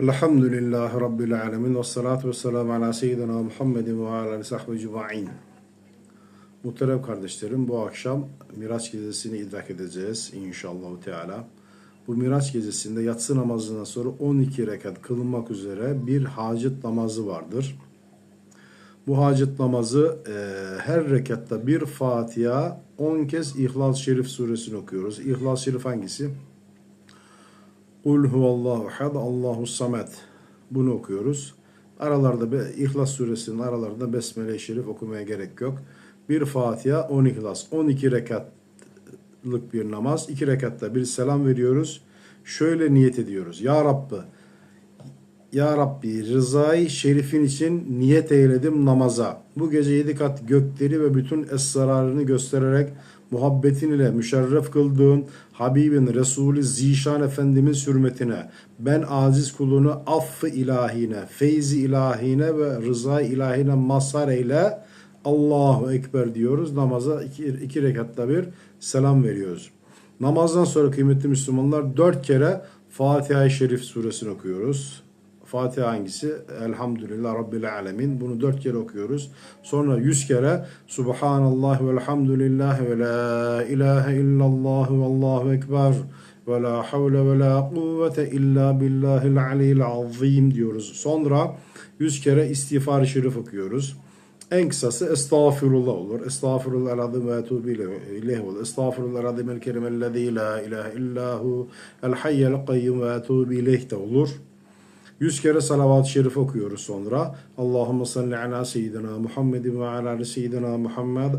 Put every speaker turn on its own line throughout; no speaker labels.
Elhamdülillahi Rabbil alemin ve salatu ve selamu ala seyyidina Muhammedin ve ala sahbihi ecma'in. Muhterem kardeşlerim bu akşam Miraç gecesini idrak edeceğiz inşallah Teala. Bu Miraç gecesinde yatsı namazından sonra 12 rekat kılınmak üzere bir hacet namazı vardır. Bu hacet namazı e, her rekatta bir Fatiha 10 kez İhlas-ı Şerif suresini okuyoruz. İhlas-ı Şerif hangisi? Kul huvallahu had Allahu samet. Bunu okuyoruz. Aralarda İhlas suresinin aralarında Besmele-i Şerif okumaya gerek yok. Bir Fatiha, 10 İhlas. 12 rekatlık bir namaz. 2 rekatta bir selam veriyoruz. Şöyle niyet ediyoruz. Ya Rabbi, Ya Rabbi rızayı şerifin için niyet eyledim namaza. Bu gece yedi kat gökleri ve bütün esrarını göstererek muhabbetin ile müşerref kıldığın Habibin Resulü Zişan Efendimiz hürmetine ben aziz kulunu affı ilahine, feyzi ilahine ve rıza ilahine mazhar eyle Allahu Ekber diyoruz. Namaza iki, iki rekatta bir selam veriyoruz. Namazdan sonra kıymetli Müslümanlar dört kere Fatiha-i Şerif suresini okuyoruz. Fatiha hangisi? Elhamdülillah Rabbil Alemin. Bunu dört kere okuyoruz. Sonra yüz kere Subhanallah ve elhamdülillah ve la ilahe illallah ve allahu ekber ve la havle ve la kuvvete illa billahil aliyyil azim diyoruz. Sonra yüz kere istiğfar-ı şerif okuyoruz. En kısası estağfirullah olur. Estağfirullah azim ve etubu ileyh. Estağfirullah azim el kerim ellezî la ilahe illahu el hayyel kayyum ve etubu ileyh de olur. Yüz kere salavat-ı şerif okuyoruz sonra. Allahümme salli ala seyyidina Muhammedin ve ala seyyidina Muhammed.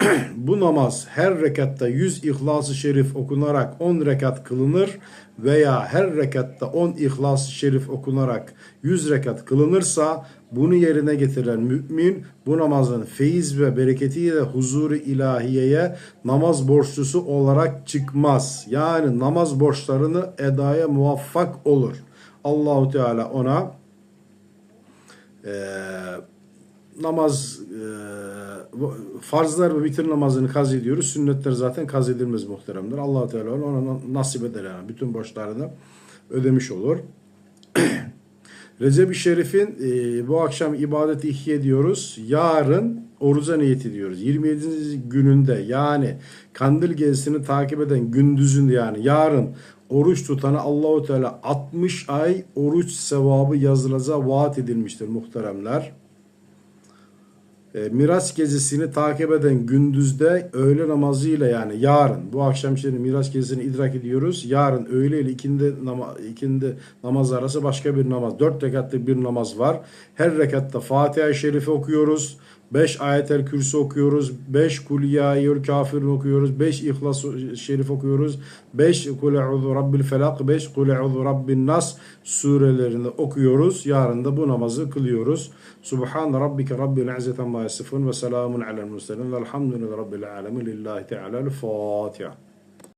Bu namaz her rekatta 100 İhlas-ı Şerif okunarak 10 rekat kılınır veya her rekatta 10 İhlas-ı Şerif okunarak 100 rekat kılınırsa bunu yerine getiren mümin bu namazın feyiz ve bereketiyle huzuru ilahiyeye namaz borçlusu olarak çıkmaz. Yani namaz borçlarını edaya muvaffak olur. Allahu Teala ona e, namaz e, farzlar ve bitir namazını kaz ediyoruz. Sünnetler zaten kaz edilmez muhteremler. Allahu Teala ona nasip eder yani. Bütün borçlarını ödemiş olur. Recep-i Şerif'in e, bu akşam ibadeti ihya ediyoruz. Yarın oruca niyet ediyoruz. 27. gününde yani kandil gezisini takip eden gündüzünde yani yarın oruç tutana Allahu Teala 60 ay oruç sevabı yazılacağı vaat edilmiştir muhteremler. E, Miraç gecesini takip eden gündüzde öğle namazıyla yani yarın bu akşam şimdi Miraç gecesini idrak ediyoruz. Yarın öğle ile ikindi, nama, ikindi namaz arası başka bir namaz. Dört rekatlı bir namaz var. Her rekatta Fatiha-i Şerife okuyoruz. 5 ayetel kürsü okuyoruz. 5 kul ya kafirun okuyoruz. 5 ihlas şerif okuyoruz. 5 kul e'udhu rabbil felak. 5 kul e'udhu rabbin nas surelerini okuyoruz. Yarın da bu namazı kılıyoruz. Subhan rabbike rabbil izzeti amma ve selamun alel murselin velhamdülillahi rabbil alemin lillahi teala Fatiha.